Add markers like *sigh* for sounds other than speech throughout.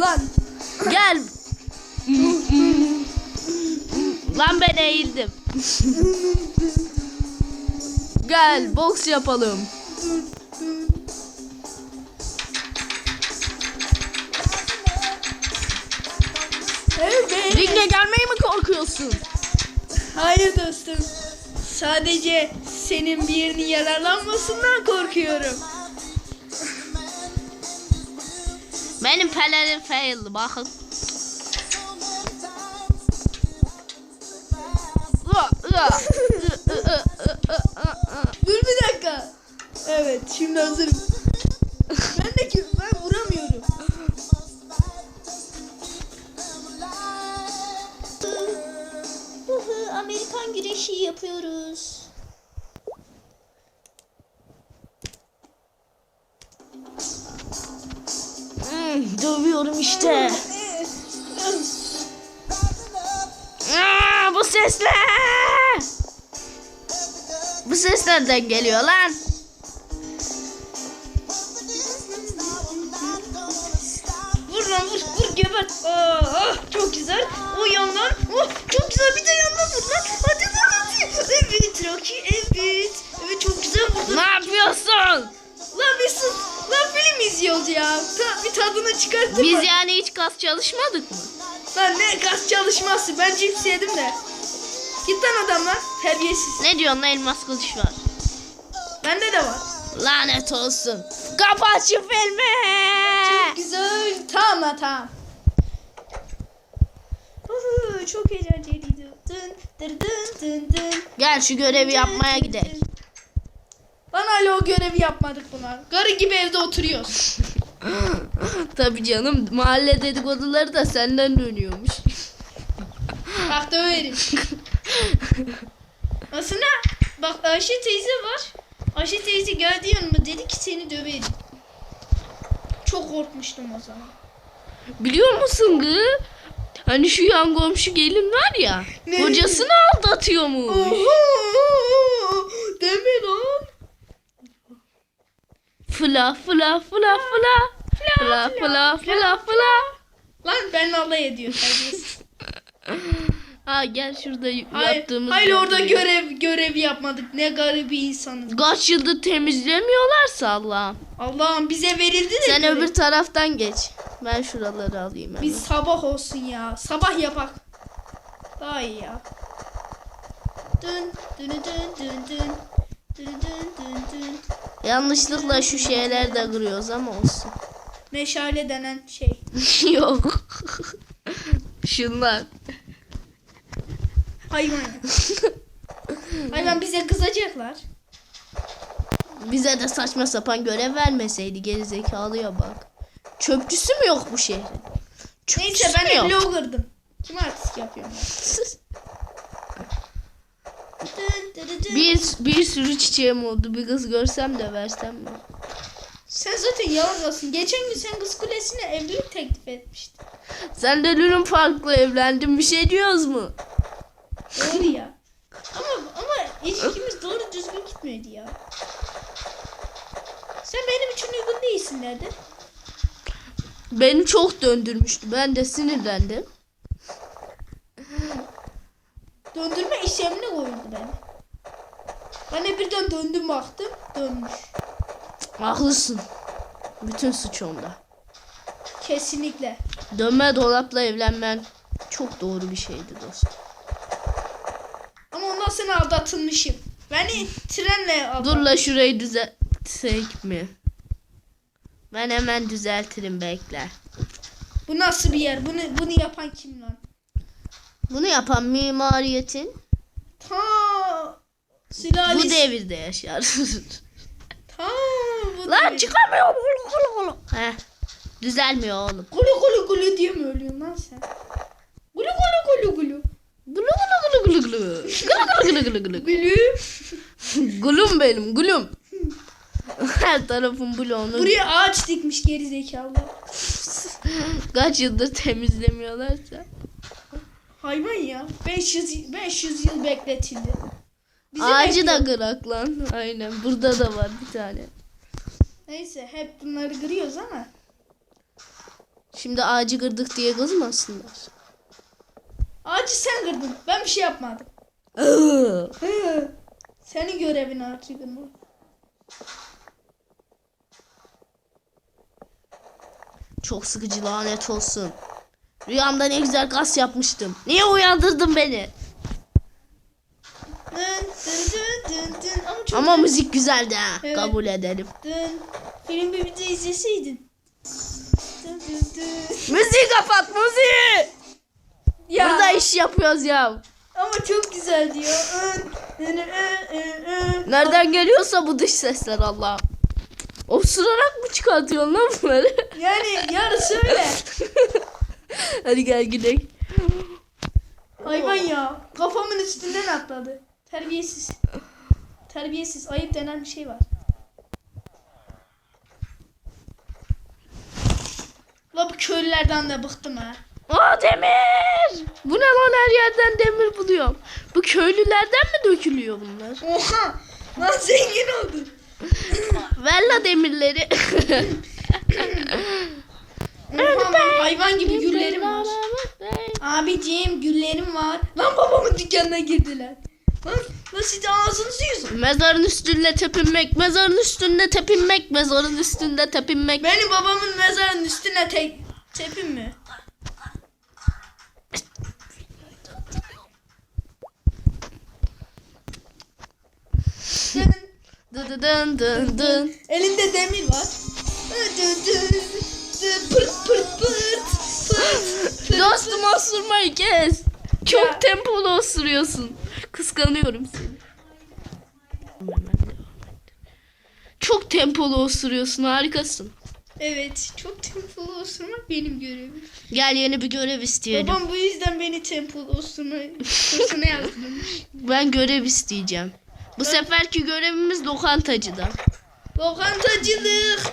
lan. Gel. Lan ben eğildim. Gel boks yapalım. Evet. Ringe gelmeyi mi korkuyorsun? Hayır dostum. Sadece senin bir yerini yararlanmasından korkuyorum. Benim pelerin fail bakın. Dur bir dakika. Evet şimdi hazırım. Ben de ki ben vuramıyorum. Amerikan güreşi yapıyoruz. Dövüyorum işte. Aa, bu ses ne? Bu ses nereden geliyor lan? Vur lan vur vur gebert. Aa, ah, çok güzel. O yandan. Tadını çıkarttın Biz yani hiç kas çalışmadık mı? Lan ne gaz çalışması. Ben cips yedim de. Git lan adamlar. Terbiyesiz. Ne diyorsun lan elmas kılıç var? Bende de var. Lanet olsun. Kapat şu filmi. Çok güzel. Tamam lan tamam. Uhu, çok eğlenceliydi. Dın dın dın dın dın. Gel şu görevi yapmaya gidelim. Lan hala o görevi yapmadık bunlar. Garı gibi evde oturuyoruz. *laughs* Tabii canım mahalle dedikoduları da senden dönüyormuş. Bak döverim. Aslında bak Ayşe teyze var. Ayşe teyze geldi yanıma dedi ki seni döverim. Çok korkmuştum o zaman. Biliyor musun gı? Hani şu yan komşu gelin var ya. Ne? Kocasını aldatıyormuş. Oho! Deme lan. Fla fla fla fla. Fla fla fla fla. Lan ben alay ediyor terbiyesiz. Ha gel şurada Hayır, yaptığımız hayır orada görevi. görev görev yapmadık. Ne garip bir insanız. Kaç yıldır temizlemiyorlarsa Allah'ım. Allah'ım bize verildi de. Sen görev. öbür taraftan geç. Ben şuraları alayım hemen. Biz sabah olsun ya. Sabah yapak. Daha iyi ya. Dün dün dün dün dün. Yanlışlıkla şu şeyler de kırıyoruz ama olsun. *laughs* Meşale denen şey. *laughs* Yok. Şunlar. Hayvan. *laughs* Hayvan bize kızacaklar. Bize de saçma sapan görev vermeseydi gerizekalıya bak. Çöpçüsü mü yok bu şehrin? Çöpçüsü Neyse ben de yok? blogger'dım. Kim artist yapıyorum ben? Dın dın dın. Bir, bir sürü çiçeğim oldu. Bir kız görsem de versem mi? Sen zaten yalnızsın. Geçen gün sen kız kulesine evlilik teklif etmiştin. Sen de Lülün Park'la evlendin. Bir şey diyoruz mu? Doğru ya. Ama ama ilişkimiz doğru düzgün gitmedi ya. Sen benim için uygun değilsin nerede? Beni çok döndürmüştü. Ben de sinirlendim. Döndürme işlemine koyuldu beni. Ben de birden döndüm baktım. Dönmüş. Haklısın. Bütün suç onda. Kesinlikle. Dönme dolapla evlenmen çok doğru bir şeydi dostum. Ama ondan sonra aldatılmışım. Beni trenle aldattı. Dur la şurayı düzeltsek mi? Ben hemen düzeltirim bekle. Bu nasıl bir yer? Bunu bunu yapan kim lan? Bunu yapan mimariyetin Ta sülalesi. bu devirde yaşar. *laughs* Ta bu Lan devir. çıkamıyorum. Ulu, ulu, ulu. Heh. Düzelmiyor oğlum. Gulu gulu gulu diye mi ölüyorsun lan sen? Gulu gulu gulu gulu. Gulu gulu gulu gulu gulu. Gulu gulu gulu gulu gulu. Gülüm. Gulum benim gulum. Her tarafım bloğunu. Buraya ağaç dikmiş geri zekalı. Kaç yıldır temizlemiyorlarsa. Hayvan ya. 500 500 yıl bekletildi. Bizi Ağacı da kırak lan. Aynen. Burada da var bir tane. Neyse hep bunları kırıyoruz ama. Şimdi ağacı kırdık diye kızmasınlar. Ağacı sen kırdın. Ben bir şey yapmadım. Senin görevin ağacı kırmak. Çok sıkıcı lanet olsun. Rüyamda ne güzel gaz yapmıştım. Niye uyandırdın beni? Dın dın dın dın dın. Ama çok Ama müzik güzeldi ha. Evet. Kabul edelim. dın. Film bir de izleseydin. Dın dın dın. Müziği kapat müziği. Ya Burada iş yapıyoruz ya. ama çok güzel diyor. Nereden geliyorsa bu dış sesler Allah. Osurarak mı çıkartıyorsun lan bunları? Yani yarı söyle. *laughs* Hadi gel gidelim. Hayvan ya. Kafamın üstünden atladı. Terbiyesiz. Terbiyesiz. Ayıp denen bir şey var. La bu köylülerden de bıktım ha. Aa demir. Bu ne lan her yerden demir buluyorum. Bu köylülerden mi dökülüyor bunlar? Oha. Lan zengin oldun. Ver la demirleri. Oha lan hayvan gibi güllerim var. Abiciğim güllerim var. Lan babamın dükkanına girdiler. Lan, siz ağzınızı yüzün. Mezarın üstünde tepinmek, mezarın üstünde tepinmek, mezarın üstünde tepinmek. Benim babamın mezarının üstüne te tepin mi? Dın, Dı dı dın dın dın. Elinde demir var. Dın dın pırt. Pırt pırt. Dostum osurmayı kes. Çok Ya. tempolu osuruyorsun. Kıskanıyorum seni. Çok tempolu osuruyorsun harikasın. Evet çok tempolu osurmak benim görevim. Gel yeni bir görev isteyelim. Babam bu yüzden beni tempolu osurma kursuna yazdırmış. Ben görev isteyeceğim. Bu seferki görevimiz lokantacıda. Lokantacılık.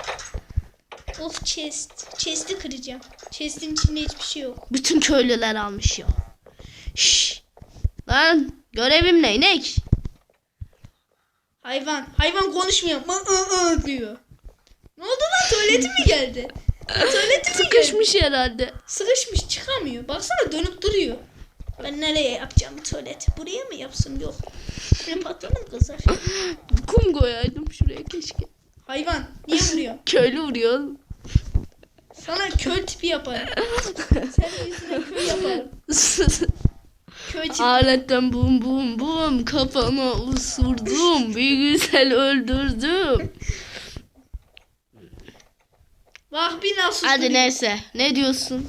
Of chest. Chest'i kıracağım. Chest'in içinde hiçbir şey yok. Bütün köylüler almış ya. Şşş. Lan görevim ne? Ne? Hayvan. Hayvan konuşmuyor. Mı ı ı diyor. Ne oldu lan? Tuvaleti mi geldi? Tuvaleti mi geldi? Sıkışmış herhalde. Sıkışmış çıkamıyor. Baksana dönüp duruyor. Ben nereye yapacağım bu tuvaleti? Buraya mı yapsam? Yok. Şuraya patladım kızar. Kum koyaydım şuraya keşke. Hayvan. Niye vuruyor? *laughs* Köylü vuruyor. Sana köy tipi yaparım. *laughs* Senin yüzüne köy yaparım. *laughs* Tipi. Aletten bum bum bum kafama usurdum. *laughs* Bir güzel öldürdüm. Bak bir nasıl Hadi neyse ne diyorsun?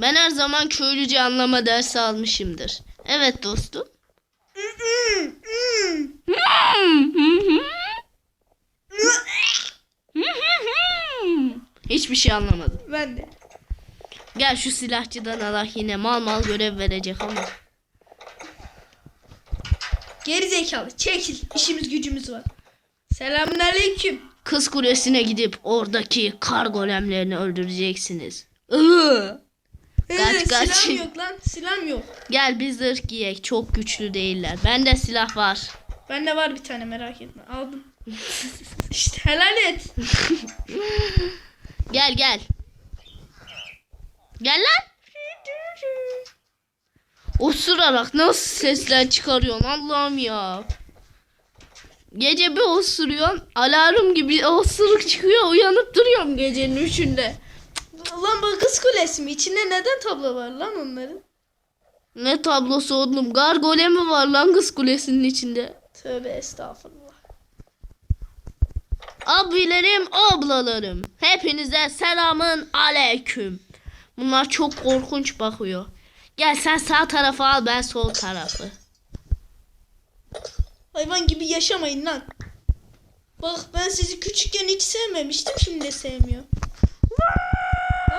Ben her zaman köylüce anlama dersi almışımdır. Evet dostum. Hiçbir şey anlamadım. Ben de. Gel şu silahçıdan Allah yine mal mal görev verecek ama. Geri zekalı. Çekil. İşimiz gücümüz var. Selamünaleyküm. Kız kulesine gidip oradaki kar golemlerini öldüreceksiniz. Iı. Kaç, kaç. Silahım yok lan. Silahım yok. Gel biz zırh giyek. Çok güçlü değiller. Bende silah var. Bende var bir tane merak etme. Aldım. *laughs* işte helal et. *laughs* Gel gel. Gel lan. Osurarak nasıl sesler çıkarıyorsun Allah'ım ya. Gece bir osuruyorsun alarm gibi osuruk çıkıyor uyanıp duruyorum gecenin üçünde. Lan bu kız kulesi mi? İçinde neden tablo var lan onların? Ne tablosu oğlum gargolemi var lan kız kulesinin içinde. Tövbe estağfurullah. Abilerim ablalarım hepinize selamın aleyküm. Bunlar çok korkunç bakıyor. Gel sen sağ tarafa al ben sol tarafı. Hayvan gibi yaşamayın lan. Bak ben sizi küçükken hiç sevmemiştim şimdi de sevmiyorum. Lan,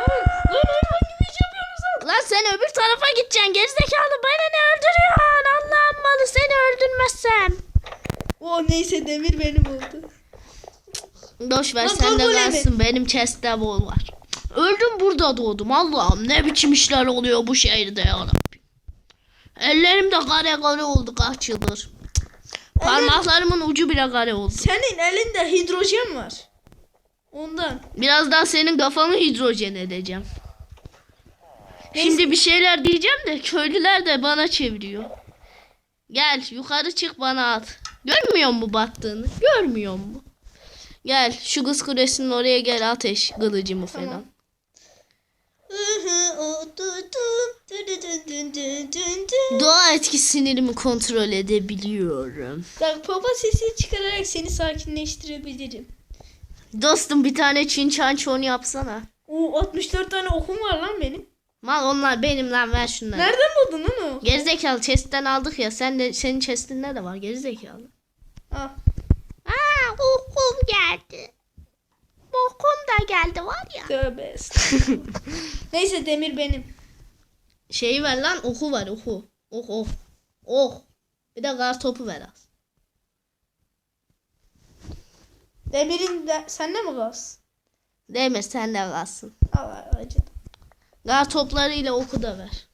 lan hayvan gibi iş yapıyorsunuz lan. Lan sen öbür tarafa gideceksin gerizekalı bana ne öldürüyorsun Allah'ım malı seni öldürmezsem. Oh neyse demir benim oldu. Boş ver Lan sen de kalsın benim chest'te bol var. Öldüm burada doğdum Allah'ım ne biçim işler oluyor bu şehirde ya Rabbim. Ellerim de kare kare oldu kaç yıldır. Parmaklarımın ucu bile kare oldu. Senin elinde hidrojen var. Ondan. Birazdan senin kafanı hidrojen edeceğim. Şimdi bir şeyler diyeceğim de köylüler de bana çeviriyor. Gel yukarı çık bana at. Görmüyor mu battığını? Görmüyor mu? Gel şu kız kulesinin oraya gel ateş kılıcımı falan. Tamam. Doğa etki sinirimi kontrol edebiliyorum. Bak papa sesi çıkararak seni sakinleştirebilirim. Dostum bir tane çin çan çon yapsana. Oo 64 tane okum var lan benim. Mal onlar benim lan ver şunları. Nereden buldun onu? Gerizekalı chest'ten aldık ya. Sen de senin chest'inde de var gerizekalı. Ah. Aa okum geldi. Okum da geldi var ya. Tövbe estağfurullah. *laughs* Neyse demir benim. Şeyi ver lan oku var oku. Ok ok. Ok. Bir de kar topu ver az. Demirin de sende mi gaz? Değme sen de kalsın. Allah acı. Kar toplarıyla oku da ver.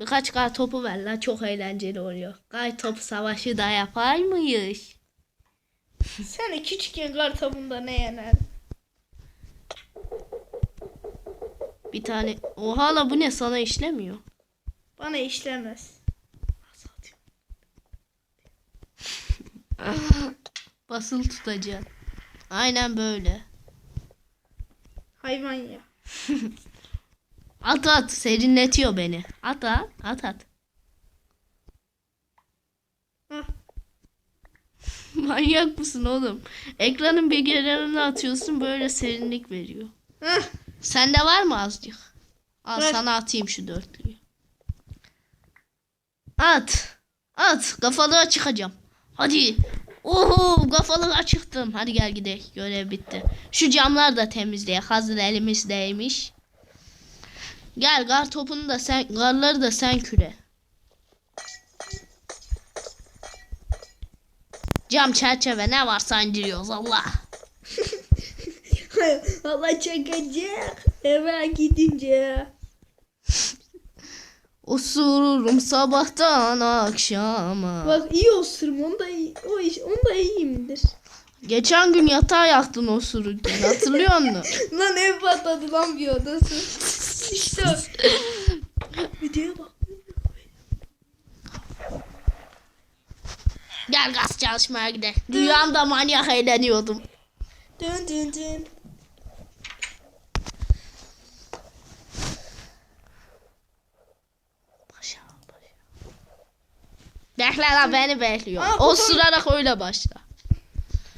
Birkaç kar topu ver lan çok eğlenceli oluyor. Kar topu savaşı da yapar mıyız? Sen küçükken kartabında ne yenerdin? Bir tane. Oha la bu ne sana işlemiyor. Bana işlemez. *laughs* Basılı tutacaksın. Aynen böyle. Hayvan ya. *laughs* At at serinletiyor beni. At at at at. Manyak mısın oğlum? Ekranın bir kenarına atıyorsun böyle serinlik veriyor. Hah. Sende var mı azıcık? Al Ver. sana atayım şu dörtlüyü. At. At. Kafalığa çıkacağım. Hadi. Oho kafalığa çıktım. Hadi gel gidelim. Görev bitti. Şu camlar da temizleyek. Hazır elimizdeymiş. Gel gar topunu da sen garları da sen küre. Cam çerçeve ne varsa indiriyoruz Allah. Allah çakacak. Eve gidince. Osururum sabahtan akşama. Bak iyi osurum. Onda iyi. O iş, onda iyiyimdir. Geçen gün yatağa yaktın osururken hatırlıyor musun? *laughs* Lan ev patladı lan bir odası. işte o. *laughs* Videoya bak. Gel gaz çalışmaya gidelim. Rüyamda manyak eğleniyordum. Dön dön dön. Başa, başa. Bekle lan beni bekliyor. Aa, o sırarak öyle başla.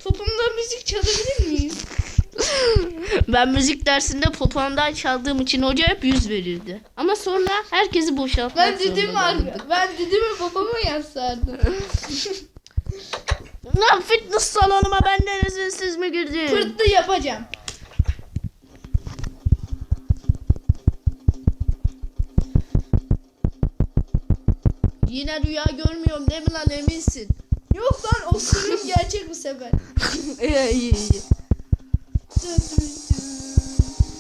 Topumda müzik çalabilir miyiz? *laughs* Ben müzik dersinde popomdan çaldığım için hoca hep yüz verirdi. Ama sonra herkesi boşaltmak Ben zorunda kalırdık. ar- ben düdüğümü babama yazsardım. *laughs* Lan fitness salonuma benden izinsiz mi girdin? Fırtlı yapacağım. Yine rüya görmüyorum değil mi lan eminsin? Yok lan osurum *laughs* gerçek bu sefer. iyi iyi iyi.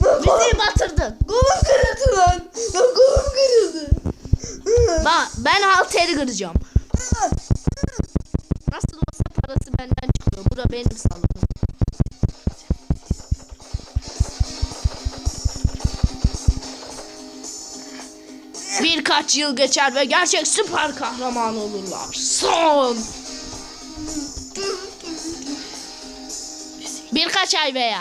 Bizi batırdın. Kolum kırıldı lan. Lan kolum kırıldı. Bak ben halteri kıracağım. Yıl geçer ve gerçek süper kahraman olurlar. Son. Birkaç ay veya.